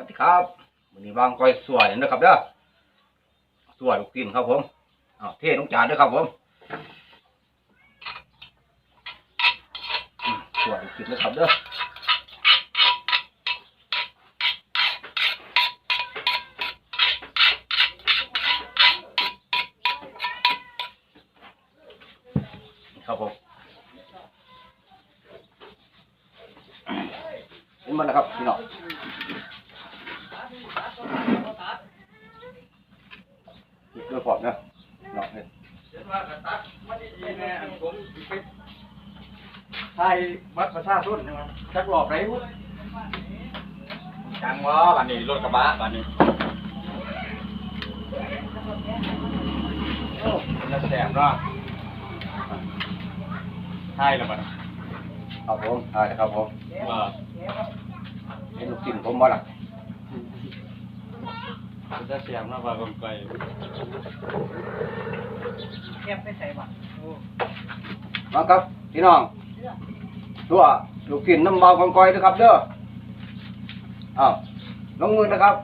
วัสดีครับวันนี้วางก้อยสวยนะครับเด้อสวยลูกกินครับผมอ้าวเทลงจานด้วยครับผมสวยลูกกินนะครับเด้อครับผมเห็นมันนะครับพี่น้อง ด้วยพอดนะเนาะเห็นไทยวัดประชาชนใช่ไหมจักหลอกไรวุ้จังวะบันนี้รถกระบะบันนี้โอ้จะแสบเนาะไทยละบัดครับผมอ่าครับผมว่าเห็นลูกกินผมบ่ล่ะ จะแสบเนาะว่าคนไกลมาครับพี่น้องตัวลูกกินน้ำเบาของกอยนะครับเด้ออ้าวลงมือนะครับ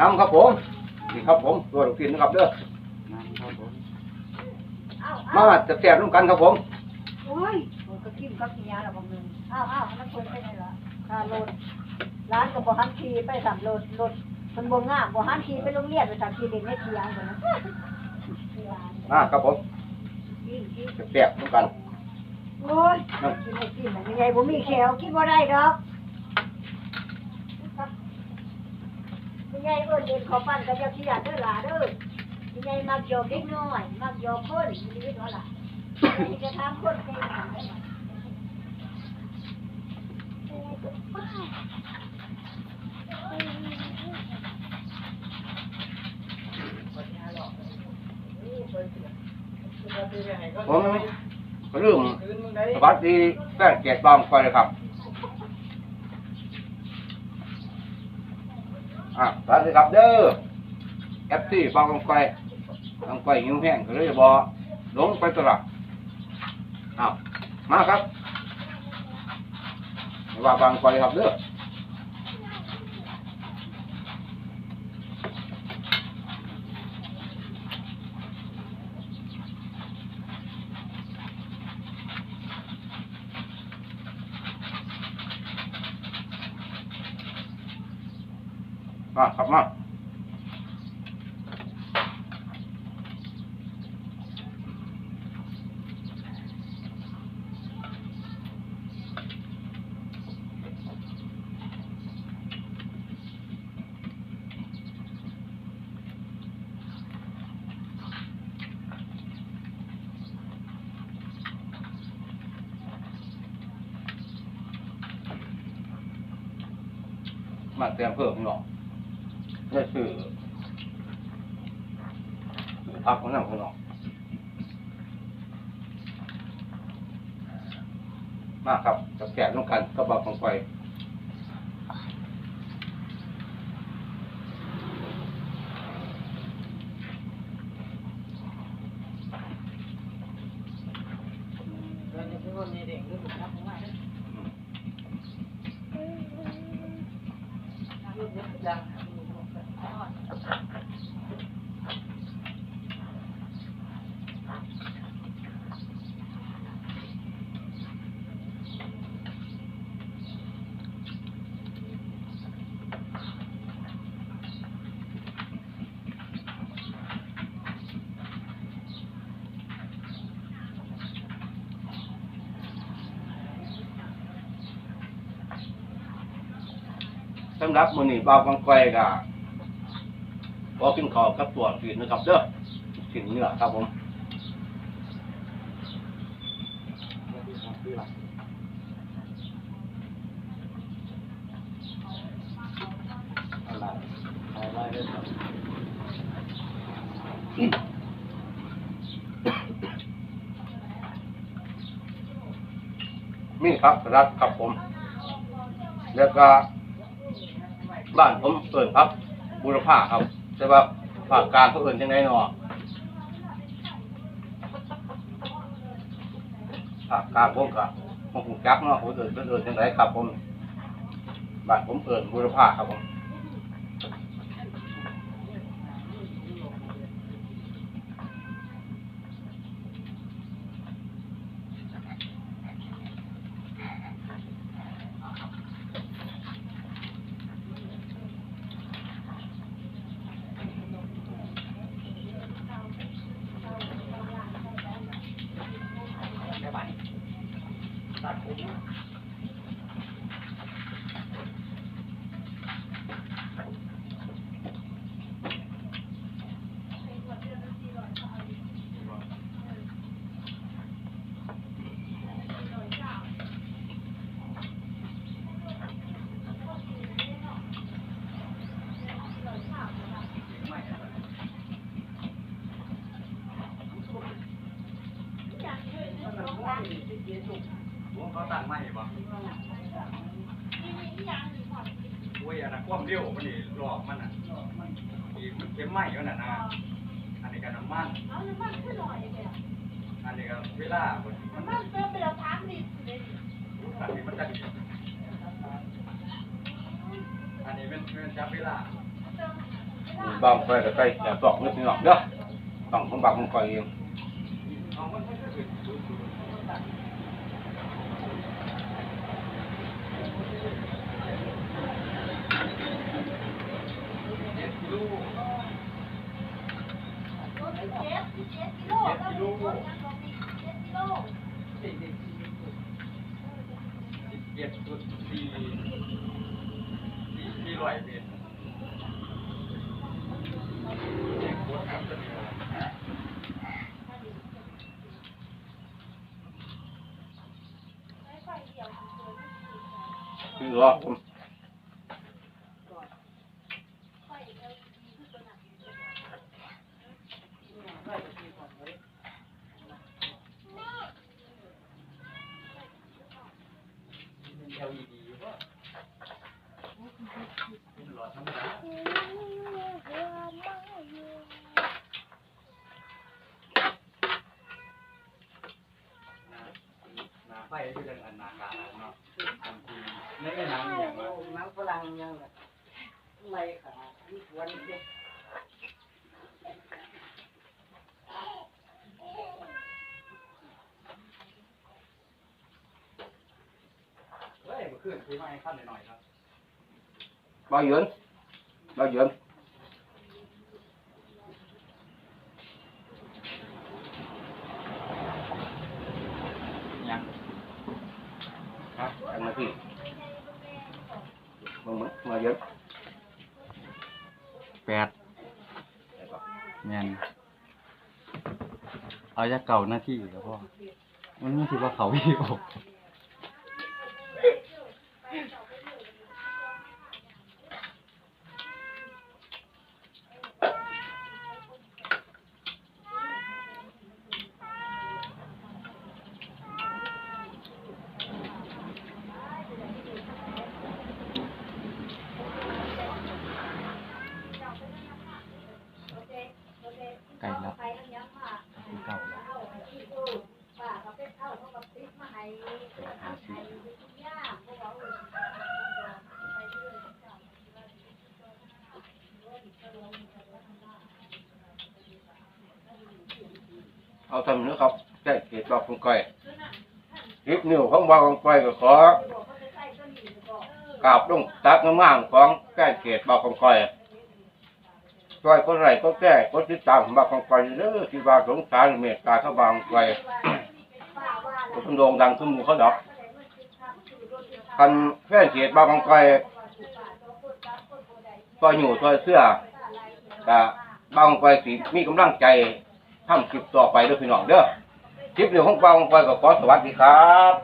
น้ำครับผมนี่ครับผมตัวลูกกินนะครับเด้อนะครับผมมาจะแสบร่วมกันครับผมโอ้ยผมก็กินก็กินยาแล้วบางนึงอ้าวอ้าวมันคนไปไหนละคารถ ร้านก็บ่หันขี่ไปสามรถรถมันบ่งามบ่หันขี่ไปโรงเรียนไปสามขี่เด็กไม่เที่ยงกันนะมาครับผมกินกินจะแสบๆร่วมกันโอ้ยกินไม่กินมันยังไงบ่มีแขวกินบ่ได้ดอกยังไงเอิ้นเดินขอปั้นก็จะขี้ยาเด้อหล่ะเด้อยังไงมักหยอกเด็กน้อยมักหยอกคนมีวิตว่าล่ะจะถามคนเก่งได้ไหม ผมก็เรื่องสวัสดีแฟนเกียรติบางก้อยเลยครับอ่าสวัสดีครับเด้อแอปซี่บางกอยบางก้อยหิวแห้งก็เลยบอลงไปตลาดอ้าวมาครับว่าบางก้อยครับเด้อ มาครับมามาเตรียมเพิ่มหน่อ ยนี่คือพักของนั่งของน้องมาครับกับแกะต้องกันก็บอกของไฟดัง สำหรับมือนี้บาวกังไฟก็ บ่กินข้าวกับตัวกินนะครับเด้อกินเนื้อครับผมอะไรอะไรได้ครับมีครับสลัดครับผม แล้วก็บ้านผมเอินครับ บุรพาครับ แต่ว่าภาคกลางเขาเอื่นยังไงเนาะภาคกลางผมก็ผมจักเนาะผมเอื่นเอื่นยังไงครับผมบ้านผมเอื่นบุรพาครับผม ผมเขาตั้งไม่บ่โอ้ยอันนั้นความเร็วมันนี่หลอกมันอะอีกมันเข็มไหม้ก็น่ะนะอันนี้ก็น้ำมันอันนี้ก็เวลามันอันนี้มันจะดีอันนี้เป็นเป็นจับเวลาบางไฟก็ใกล้จะตอกนิดนึงหรอกเด้อต้องของบางของไฟเองเอามันไม่ใช่คือดูดูเจ็ดกิโลเจ็ดจุดสี่สี่สี่ร้อยเมตรเจ็ดคนครับจะมี คือว่าผม เป็น LED ว่าเป็นหลอดธรรมดาหน้าหน้า ไฟอเรื่องอันนากาเนาะบางทีในแม่น้ำอย่างว่า น้ำฝรั่งยังไงไม่ขาดที่ควรเนี่ยเฮ้ยมันขึ้นคือไม่ขั้นหน่อยๆครับบางเหยือนบางเหยือน ยัง กันนั้นพี่มึงมึงมาเยอะแปดแมนเอาจะเก่าหน้าที่แล้วพ่อมันไม่คิดว่าเขาพี่โอก ก่ละเก่าละหาซื้อเอาทำนี้ครับแก้เกล็ดบางของไก่คลิปนิ้วของบางของไฟก็ขอกราบลงตักงามๆของแก้เกล็ดบางของไก่ ช่วยคนไรก็แก้คนติดตามบางของไฟเด้อที่บาสงสารเมตตาเขาบางไฟคนโด่งดังขึ้นมู่เขาดอกคันแฟนเกียรติบางกองไกซอยอยู่ซอยเสื้อกะบางกองไกสิมีกำลังใจทำคลิปต่อไปเด้อพี่น้องเด้อคลิปเดียวของบางกองไกก็ขอสวัสดีครับ